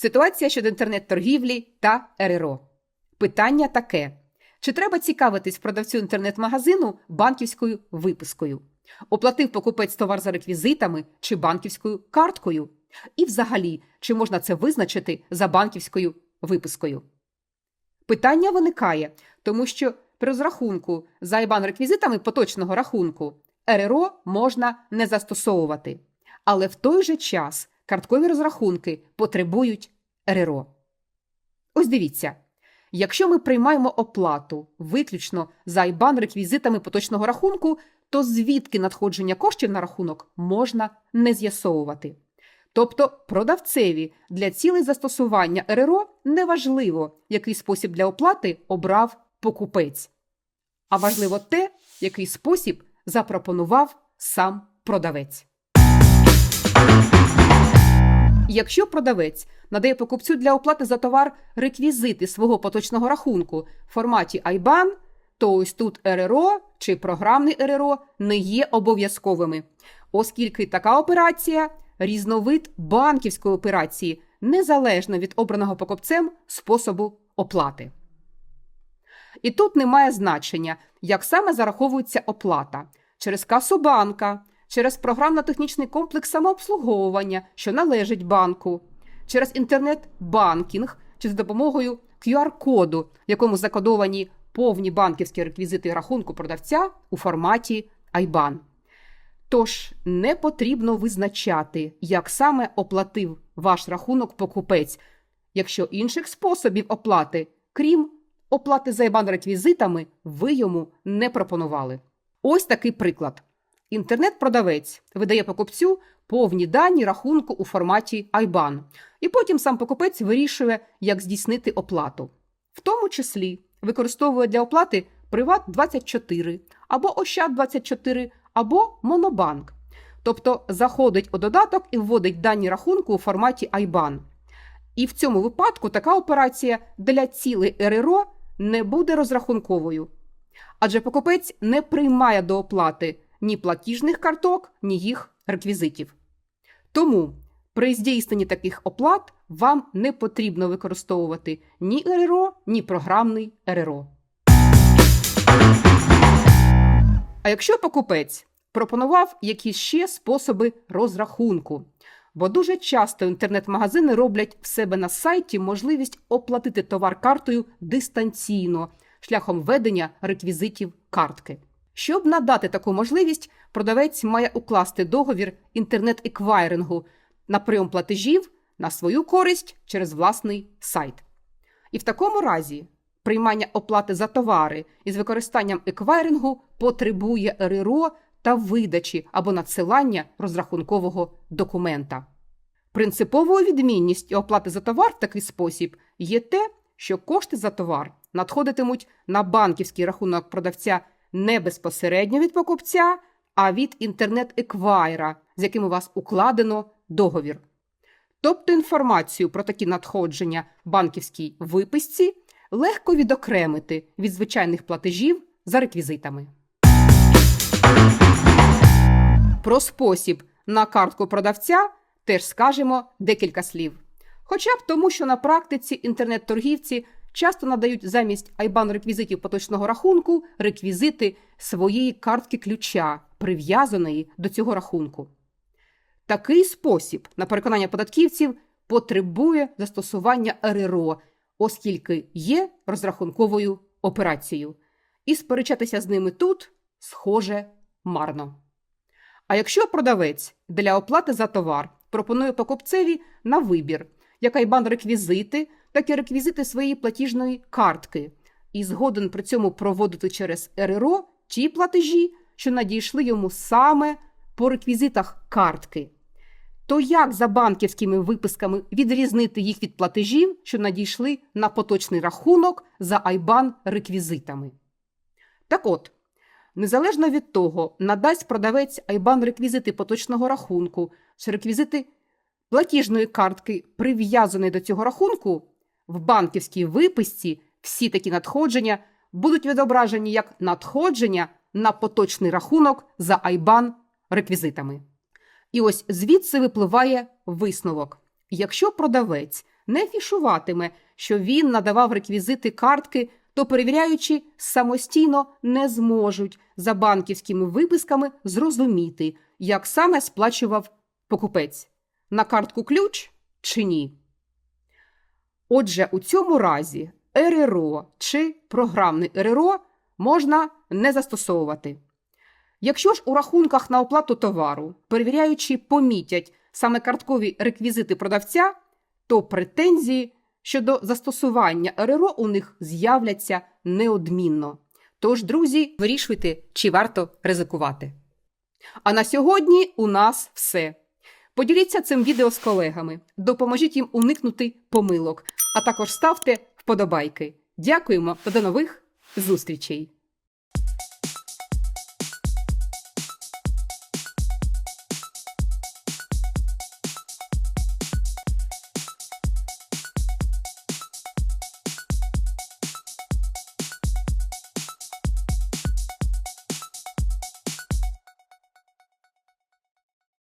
Ситуація щодо інтернет-торгівлі та РРО. Питання таке: чи треба цікавитись продавцю інтернет-магазину банківською випискою? Оплатив покупець товар за реквізитами чи банківською карткою? І взагалі, чи можна це визначити за банківською випискою? Питання виникає, тому що при розрахунку за IBAN реквізитами поточного рахунку РРО можна не застосовувати. Але в той же час карткові розрахунки потребують РРО. Ось дивіться. Якщо ми приймаємо оплату виключно за IBAN реквізитами поточного рахунку, то звідки надходження коштів на рахунок можна не з'ясовувати. Тобто продавцеві для цілей застосування РРО неважливо, який спосіб для оплати обрав покупець, а важливо те, який спосіб запропонував сам продавець. Якщо продавець надає покупцю для оплати за товар реквізити свого поточного рахунку в форматі IBAN, то ось тут РРО чи програмний РРО не є обов'язковими, оскільки така операція різновид банківської операції незалежно від обраного покупцем способу оплати. І тут немає значення, як саме зараховується оплата через касу банка, через програмно-технічний комплекс самообслуговування, що належить банку, через інтернет-банкінг чи за допомогою QR-коду, в якому закодовані повні банківські реквізити рахунку продавця у форматі IBAN. Тож не потрібно визначати, як саме оплатив ваш рахунок покупець, якщо інших способів оплати, крім оплати за IBAN реквізитами, ви йому не пропонували. Ось такий приклад. Інтернет-продавець видає покупцю повні дані рахунку у форматі IBAN, і потім сам покупець вирішує, як здійснити оплату. В тому числі використовує для оплати Приват24 або Ощад24 або Монобанк. Тобто заходить у додаток і вводить дані рахунку у форматі IBAN. І в цьому випадку така операція для цілей РРО не буде розрахунковою. Адже покупець не приймає до оплати ні платіжних карток, ні їх реквізитів. Тому при здійсненні таких оплат вам не потрібно використовувати ні РРО, ні програмний РРО. А якщо покупець пропонував якісь ще способи розрахунку, бо дуже часто інтернет-магазини роблять в себе на сайті можливість оплатити товар картою дистанційно шляхом введення реквізитів картки. Щоб надати таку можливість, продавець має укласти договір інтернет-еквайрингу на прийом платежів на свою користь через власний сайт. І в такому разі приймання оплати за товари із використанням еквайрингу потребує РРО та видачі або надсилання розрахункового документа. Принциповою відмінністю оплати за товар в такий спосіб є те, що кошти за товар надходитимуть на банківський рахунок продавця не безпосередньо від покупця, а від інтернет-еквайра, з яким у вас укладено договір. Тобто інформацію про такі надходження банківській виписці легко відокремити від звичайних платежів за реквізитами. Про спосіб на картку продавця теж скажемо декілька слів. Хоча б тому, що на практиці інтернет-торгівці часто надають замість IBAN реквізитів поточного рахунку реквізити своєї картки ключа, прив'язаної до цього рахунку. Такий спосіб, на переконання податківців, потребує застосування РРО, оскільки є розрахунковою операцією. І сперечатися з ними тут схоже марно. А якщо продавець для оплати за товар пропонує покупцеві на вибір як IBAN реквізити, так і реквізити своєї платіжної картки, і згоден при цьому проводити через РРО ті платежі, що надійшли йому саме по реквізитах картки. То як за банківськими виписками відрізнити їх від платежів, що надійшли на поточний рахунок за IBAN реквізитами? Так от, незалежно від того, надасть продавець IBAN реквізити поточного рахунку чи реквізити платіжної картки, прив'язаної до цього рахунку, в банківській виписці всі такі надходження будуть відображені як надходження на поточний рахунок за IBAN реквізитами. І ось звідси випливає висновок. Якщо продавець не фішуватиме, що він надавав реквізити картки, то перевіряючи самостійно не зможуть за банківськими виписками зрозуміти, як саме сплачував покупець на картку ключ чи ні. Отже, у цьому разі РРО чи програмне РРО можна не застосовувати. Якщо ж у рахунках на оплату товару, перевіряючи, помітять саме карткові реквізити продавця, то претензії щодо застосування РРО у них з'являться неодмінно. Тож, друзі, вирішуйте, чи варто ризикувати. А на сьогодні у нас все. Поділіться цим відео з колегами, допоможіть їм уникнути помилок, а також ставте вподобайки. Дякуємо та до нових зустрічей!